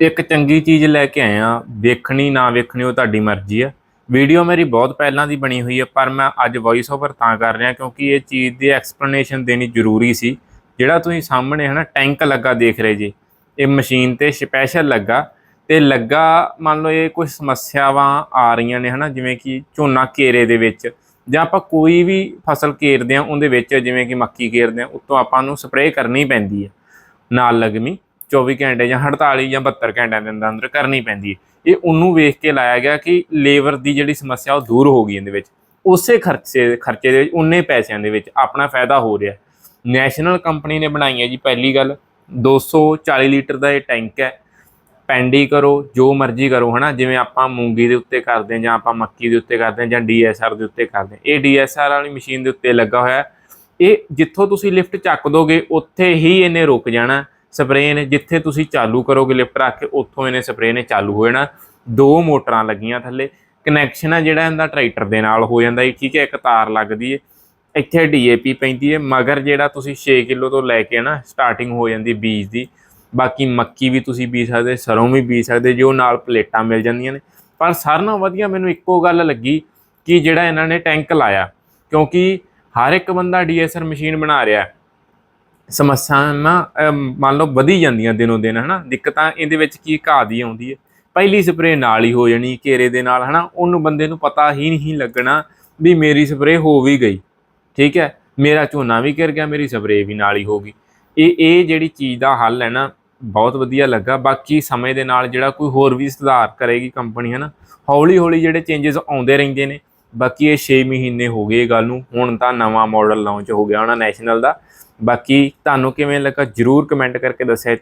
ਇੱਕ ਚੰਗੀ ਚੀਜ਼ ਲੈ ਕੇ ਆਏ ਆ ਵੇਖਣੀ ਨਾ ਵੇਖਣੀ ਉਹ ਤੁਹਾਡੀ ਮਰਜ਼ੀ ਆ। ਵੀਡੀਓ ਮੇਰੀ ਬਹੁਤ ਪਹਿਲਾਂ ਦੀ ਬਣੀ ਹੋਈ ਹੈ ਪਰ ਮੈਂ ਅੱਜ ਵੌਇਸ ਓਵਰ ਤਾਂ ਕਰ ਰਿਹਾ ਕਿਉਂਕਿ ਇਹ ਚੀਜ਼ ਦੀ ਐਕਸਪਲੇਨੇਸ਼ਨ ਦੇਣੀ ਜ਼ਰੂਰੀ ਸੀ। ਜਿਹੜਾ ਤੁਸੀਂ ਸਾਹਮਣੇ ਹੈ ਨਾ ਟੈਂਕ ਲੱਗਾ ਦੇਖ ਰਹੇ ਜੀ। ਇਹ ਮਸ਼ੀਨ ਤੇ ਸਪੈਸ਼ਲ ਲੱਗਾ। ਤੇ ਲੱਗਾ, ਮੰਨ ਲਓ ਇਹ ਕੁਝ ਸਮੱਸਿਆਵਾਂ ਆ ਰਹੀਆਂ ਨੇ ਹਨਾ, ਜਿਵੇਂ ਕਿ ਝੋਨਾ ਕੇਰੇ ਦੇ ਵਿੱਚ। ਜਾਂ ਆਪਾਂ ਕੋਈ ਵੀ ਫਸਲ ਕੇਰਦੇ ਆ ਉਹਦੇ ਵਿੱਚ ਜਿਵੇਂ ਕਿ ਮੱਕੀ ਕੇਰਦੇ ਆ ਉੱਤੋਂ ਆਪਾਂ ਨੂੰ ਸਪਰੇਅ ਕਰਨੀ ਪੈਂਦੀ ਹੈ ਨਾਲ ਲਗਮੀ। 24 ਘੰਟੇ ਜਾਂ 48 ਜਾਂ 72 ਘੰਟਿਆਂ ਦੇ ਅੰਦਰ ਅੰਦਰ ਕਰਨੀ ਪੈਂਦੀ ਹੈ। ਇਹ ਉਹਨੂੰ ਵੇਖ ਕੇ ਲਾਇਆ ਗਿਆ ਕਿ ਲੇਬਰ ਦੀ ਜਿਹੜੀ ਸਮੱਸਿਆ ਉਹ ਦੂਰ ਹੋ ਗਈ ਇਹਦੇ ਵਿੱਚ। ਉਸੇ ਖਰਚੇ ਖਰਚੇ ਦੇ ਵਿੱਚ ਉਨੇ ਪੈਸਿਆਂ ਦੇ ਵਿੱਚ ਆਪਣਾ ਫਾਇਦਾ ਹੋ ਰਿਹਾ। ਨੈਸ਼ਨਲ ਕੰਪਨੀ ਨੇ ਬਣਾਈ ਹੈ ਜੀ ਪਹਿਲੀ ਗੱਲ 240 ਲੀਟਰ ਦਾ ਇਹ ਟੈਂਕ ਹੈ। ਪੈਂਡੀ ਕਰੋ, ਜੋ ਮਰਜ਼ੀ ਕਰੋ, ਹਨਾ? ਜਿਵੇਂ ਆਪਾਂ ਮੂੰਗੀ ਦੇ ਉੱਤੇ ਕਰਦੇ ਹਾਂ ਜਾਂ ਆਪਾਂ ਮੱਕੀ ਦੇ ਉੱਤੇ ਕਰਦੇ ਹਾਂ ਜਾਂ ਡੀਐਸਆਰ ਦੇ ਉੱਤੇ ਕਰਦੇ ਹਾਂ। ਇਹ ਡੀਐਸਆਰ ਵਾਲੀ ਮਸ਼ੀਨ ਦੇ ਉੱਤੇ ਲੱਗਾ ਹੋਇਆ। ਇਹ ਜਿੱਥੋਂ ਤੁਸੀਂ ਲਿਫਟ ਚੱਕ ਦੋਗੇ, ਉੱਥੇ ਹੀ ਇਹਨੇ ਰੁਕ ਜਾਣਾ। ਸਪਰੇਅ ਨੇ ਜਿੱਥੇ ਤੁਸੀਂ ਚਾਲੂ ਕਰੋਗੇ ਲਿਫਟ ਰੱਖ ਕੇ, ਉੱਥੋਂ ਇਹਨੇ ਸਪਰੇਅ ਨੇ ਚਾਲੂ ਹੋ ਜਾਣਾ। ਦੋ ਮੋਟਰਾਂ ਲੱਗੀਆਂ ਥੱਲੇ। ਕਨੈਕਸ਼ਨ ਆ ਜਿਹੜਾ ਇਹਦਾ ਟਰੈਕਟਰ ਦੇ ਨਾਲ ਹੋ ਜਾਂਦਾ ਹੈ ਠੀਕ ਹੈ, ਇੱਕ ਤਾਰ ਲੱਗਦੀ ਹੈ ਇੱਥੇ ਡੀਏਪੀ ਪੈਂਦੀ ਹੈ ਮਗਰ ਜਿਹੜਾ ਤੁਸੀਂ 6 ਕਿਲੋ ਤੋਂ ਲੈ ਕੇ ਨਾ ਸਟਾਰਟਿੰਗ ਹੋ ਜਾਂਦੀ ਬੀਜ ਦੀ। ਬਾਕੀ ਮੱਕੀ ਵੀ ਤੁਸੀਂ ਬੀਜ ਸਕਦੇ, ਸਰੋਂ ਵੀ ਬੀਜ ਸਕਦੇ, ਜੋ ਨਾਲ ਪਲੇਟਾਂ ਮਿਲ ਜਾਂਦੀਆਂ ਨੇ। ਪਰ ਸਾਰਿਆਂ ਨਾਲੋਂ ਵਧੀਆ ਮੈਨੂੰ ਇੱਕੋ ਗੱਲ ਲੱਗੀ ਕਿ ਜਿਹੜਾ ਇਹਨਾਂ ਨੇ ਟੈਂਕ ਲਾਇਆ, ਕਿਉਂਕਿ ਹਰ ਇੱਕ ਬੰਦਾ ਡੀਐਸਆਰ ਮਸ਼ੀਨ ਬਣਾ ਰਿਹਾ। ਸਮੱਸਿਆਵਾਂ ਅਮ, ਮੰਨ ਲਓ ਵਧੀ ਜਾਂਦੀਆਂ ਦਿਨੋਂ ਦਿਨ ਹਨਾ? ਦਿੱਕਤਾਂ ਇਹਦੇ ਵਿੱਚ ਕੀ ਘਾਹ ਦੀ ਆਉਂਦੀ ਹੈ? ਪਹਿਲੀ ਸਪਰੇਅ ਨਾਲ ਹੀ ਹੋ ਜਾਣੀ ਘੇਰੇ ਦੇ ਨਾਲ ਹਨਾ? ਉਹਨੂੰ ਬੰਦੇ ਨੂੰ ਪਤਾ ਹੀ ਨਹੀਂ ਲੱਗਣਾ ਵੀ ਮੇਰੀ ਸਪਰੇਅ ਹੋ ਵੀ ਗਈ। ਠੀਕ ਹੈ? ਮੇਰਾ ਝੋਨਾ ਵੀ ਘਿਰ ਗਿਆ ਮੇਰੀ ਸਪਰੇਅ ਵੀ ਨਾਲ ਹੀ ਹੋ ਗਈ। ਇਹ ਇਹ ਜਿਹੜੀ ਚੀਜ਼ ਦਾ ਹੱਲ ਹੈ ਨਾ ਬਹੁਤ ਵਧੀਆ ਲੱਗਾ। ਬਾਕੀ ਸਮੇਂ ਦੇ ਨਾਲ ਜਿਹੜਾ ਕੋਈ ਹੋਰ ਵੀ ਸੁਧਾਰ ਕਰੇਗੀ ਕੰਪਨੀ ਹੈ ਨਾ ਹੌਲੀ ਹੌਲੀ ਜਿਹੜੇ ਚੇਂਜਸ ਆਉਂਦੇ ਰਹਿੰਦੇ ਨੇ। ਬਾਕੀ ਇਹ 6 ਮਹੀਨੇ ਹੋ ਗਏ ਗੱਲ ਨੂੰ। ਹੁਣ ਤਾਂ ਨਵਾਂ ਮਾਡਲ ਲਾਂਚ ਹੋ ਗਿਆ ਹੋਣਾ ਨੈਸ਼ਨਲ ਦਾ। ਬਾਕੀ ਤੁਹਾਨੂੰ ਕਿਵੇਂ ਲੱਗਾ? ਜਰੂਰ ਕਮੈਂਟ ਕਰਕੇ ਦੱਸਿਆ